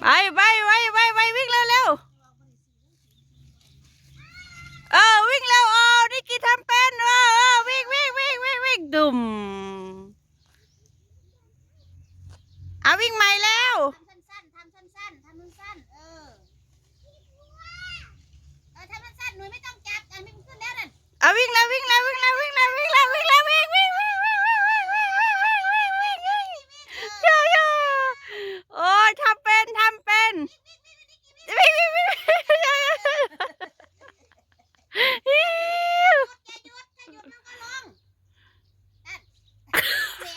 ไปไปไปไปไปวิ่งเร็วเร็วเออวิ่งเร็วเอานิกิทำเป็นเออเออวิ่งวิ่งวิ่งวิ่งวิ่งดุมเอาวิ่งใหม่แล้วทำสั้นๆทำสั้นๆทำ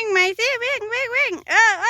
วิ่งไหมสิวิ่งวิ่งวิ่งเออเอ